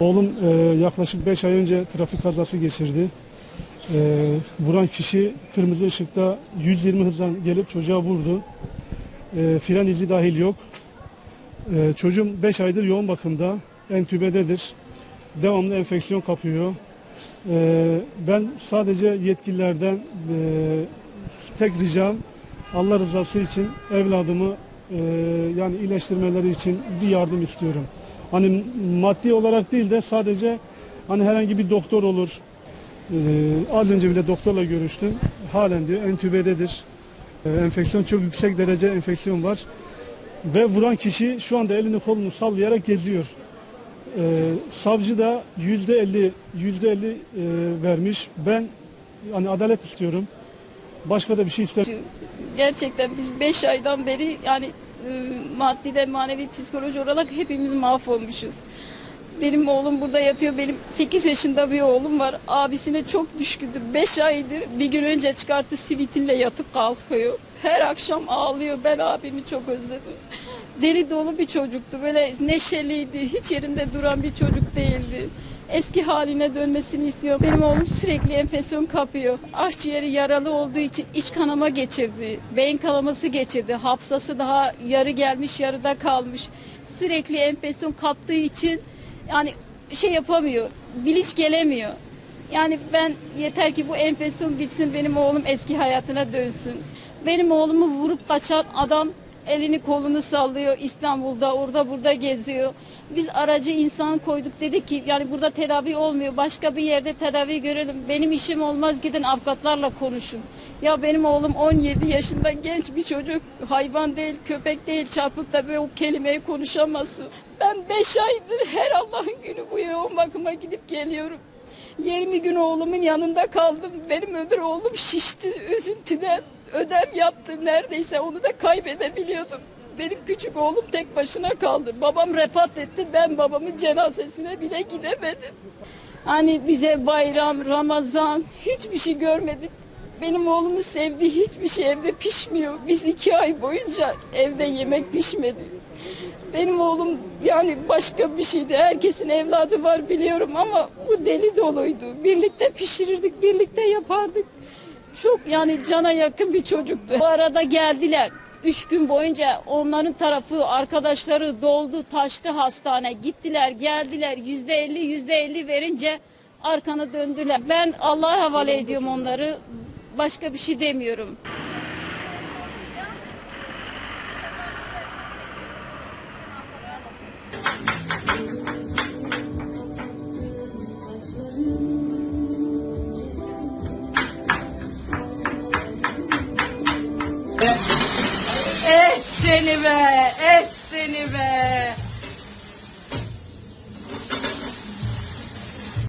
Oğlum e, yaklaşık 5 ay önce trafik kazası geçirdi. E, vuran kişi kırmızı ışıkta 120 hızdan gelip çocuğa vurdu. E, fren izi dahil yok. E, çocuğum 5 aydır yoğun bakımda, entübededir. Devamlı enfeksiyon kapıyor. E, ben sadece yetkililerden e, tek ricam Allah rızası için evladımı e, yani iyileştirmeleri için bir yardım istiyorum. Hani maddi olarak değil de sadece hani herhangi bir doktor olur. E, az önce bile doktorla görüştüm. Halen diyor entübededir. E, enfeksiyon çok yüksek derece enfeksiyon var. Ve vuran kişi şu anda elini kolunu sallayarak geziyor. E, savcı da yüzde elli yüzde elli vermiş. Ben hani adalet istiyorum. Başka da bir şey istemiyorum. Gerçekten biz 5 aydan beri yani e, maddi de manevi psikoloji olarak hepimiz mahvolmuşuz. Benim oğlum burada yatıyor. Benim 8 yaşında bir oğlum var. Abisine çok düşkündür. 5 aydır bir gün önce çıkarttı sivitinle yatıp kalkıyor. Her akşam ağlıyor. Ben abimi çok özledim. Deli dolu bir çocuktu. Böyle neşeliydi. Hiç yerinde duran bir çocuk değildi. Eski haline dönmesini istiyor. Benim oğlum sürekli enfeksiyon kapıyor. Akciğeri yaralı olduğu için iç kanama geçirdi. Beyin kanaması geçirdi. Hafızası daha yarı gelmiş yarıda kalmış. Sürekli enfeksiyon kaptığı için yani şey yapamıyor. Bilinç gelemiyor. Yani ben yeter ki bu enfeksiyon bitsin benim oğlum eski hayatına dönsün. Benim oğlumu vurup kaçan adam elini kolunu sallıyor İstanbul'da orada burada geziyor. Biz aracı insan koyduk dedik ki yani burada tedavi olmuyor başka bir yerde tedavi görelim. Benim işim olmaz gidin avukatlarla konuşun. Ya benim oğlum 17 yaşında genç bir çocuk hayvan değil köpek değil çarpıp da böyle o kelimeyi konuşamazsın. Ben 5 aydır her Allah'ın günü bu yoğun bakıma gidip geliyorum. 20 gün oğlumun yanında kaldım. Benim öbür oğlum şişti üzüntüden. Ödem yaptı neredeyse onu da kaybedebiliyordum. Benim küçük oğlum tek başına kaldı. Babam refat etti. Ben babamın cenazesine bile gidemedim. Hani bize bayram, Ramazan hiçbir şey görmedik. Benim oğlumun sevdiği hiçbir şey evde pişmiyor. Biz iki ay boyunca evde yemek pişmedi. Benim oğlum yani başka bir şeydi. Herkesin evladı var biliyorum ama bu deli doluydu. Birlikte pişirirdik, birlikte yapardık. Çok yani cana yakın bir çocuktu. Bu arada geldiler. Üç gün boyunca onların tarafı arkadaşları doldu taştı hastane. Gittiler geldiler yüzde elli yüzde elli verince arkana döndüler. Ben Allah'a havale ediyorum onları. Başka bir şey demiyorum. Seni be, et seni be.